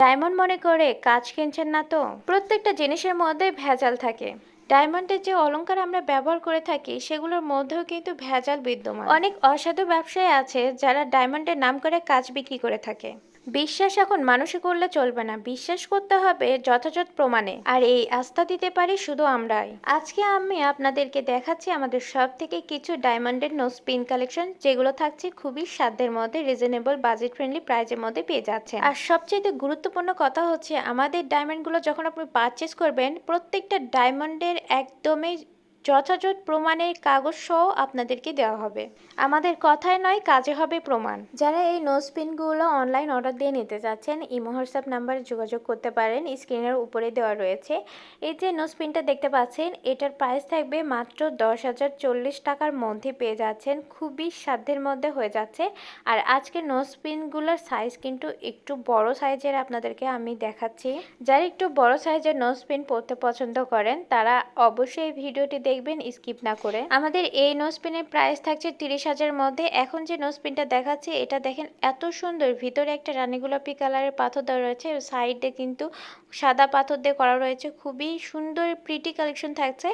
Diamond মনে করে কাজ কিনছেন না তো? প্রত্যেকটা জিনিসের মধ্যে ভেজাল থাকে। ডায়মন্ডের যে অলংকার আমরা ব্যবহার করে থাকি, সেগুলোর মধ্যেও কিন্তু ভেজাল বিদ্যমান। অনেক অসাধু ব্যবসায়ী আছে যারা ডায়মন্ডের নাম করে কাজ বিক্রি করে থাকে। বিশ্বাস এখন মানুষে করলে চলবে না। বিশ্বাস করতে হবে যথাযথ প্রমাণে। আর এই আস্থা দিতে পারি শুধু আমরাই। আজকে আমি আপনাদেরকে দেখাচ্ছি আমাদের সব থেকে কিছু ডায়মন্ডের নো স্পিন কালেকশন, যেগুলো থাকছে খুবই সাধ্যের মধ্যে, রিজনেবল বাজেট ফ্রেন্ডলি প্রাইজের মধ্যে পেয়ে যাচ্ছে আর সবচেয়ে গুরুত্বপূর্ণ কথা হচ্ছে, আমাদের ডায়মন্ডগুলো যখন আপনি পারচেস করবেন, প্রত্যেকটা ডায়মন্ডের একদমই যথাযথ প্রমাণের কাগজ সহ আপনাদেরকে দেওয়া হবে। আমাদের কথায় নয়, কাজে হবে প্রমাণ। যারা এই নোজ পিনগুলো অনলাইন অর্ডার দিয়ে নিতে চাচ্ছেন ইমো, হোয়াটসঅ্যাপ নাম্বারে যোগাযোগ করতে পারেন। স্ক্রিনের উপরে দেওয়া রয়েছে। এই যে নোজ পিনটা দেখতে পাচ্ছেন, এটার প্রাইস থাকবে মাত্র দশ হাজার চল্লিশ টাকার মধ্যে পেয়ে যাচ্ছেন। খুবই সাধ্যের মধ্যে হয়ে যাচ্ছে। আর আজকে নোজ পিনগুলোর সাইজ কিন্তু একটু বড় সাইজের আপনাদেরকে আমি দেখাচ্ছি। যারা একটু বড় সাইজের নোজ পিন পরতে পছন্দ করেন, তারা অবশ্যই ভিডিওটি দেখবেন, স্কিপ না করে। আমাদের এই নোজ পিনের প্রাইস থাকছে তিরিশ হাজারের মধ্যে। এখন যে নোজ পিনটা দেখাচ্ছে, এটা দেখেন এত সুন্দর। ভিতরে একটা রানী গোলাপি কালারের পাথর দেওয়া রয়েছে। সাইডে কিন্তু সাদা পাথর দিয়ে করা রয়েছে। খুবই সুন্দর প্রিটি কালেকশন থাকছে।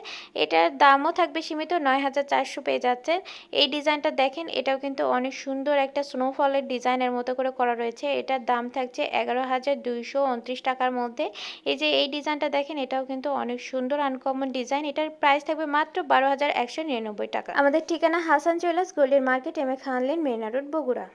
এটার দামও থাকবে সীমিত নয় হাজার চারশো পেয়ে যাচ্ছে এই ডিজাইনটা দেখেন, এটাও কিন্তু অনেক সুন্দর একটা স্নোফলের ডিজাইনের মতো করে করা রয়েছে। এটার দাম থাকছে এগারো হাজার দুইশো টাকার মধ্যে। এই যে এই ডিজাইনটা দেখেন, এটাও কিন্তু অনেক সুন্দর আনকমন ডিজাইন এটার প্রাইস থাকবে মাত্র বারো হাজার একশো নিরানব্বই টাকা। আমাদের ঠিকানা হাসান জুয়েলার্স গোল্ডের market, M A Khan lane road, Bogura.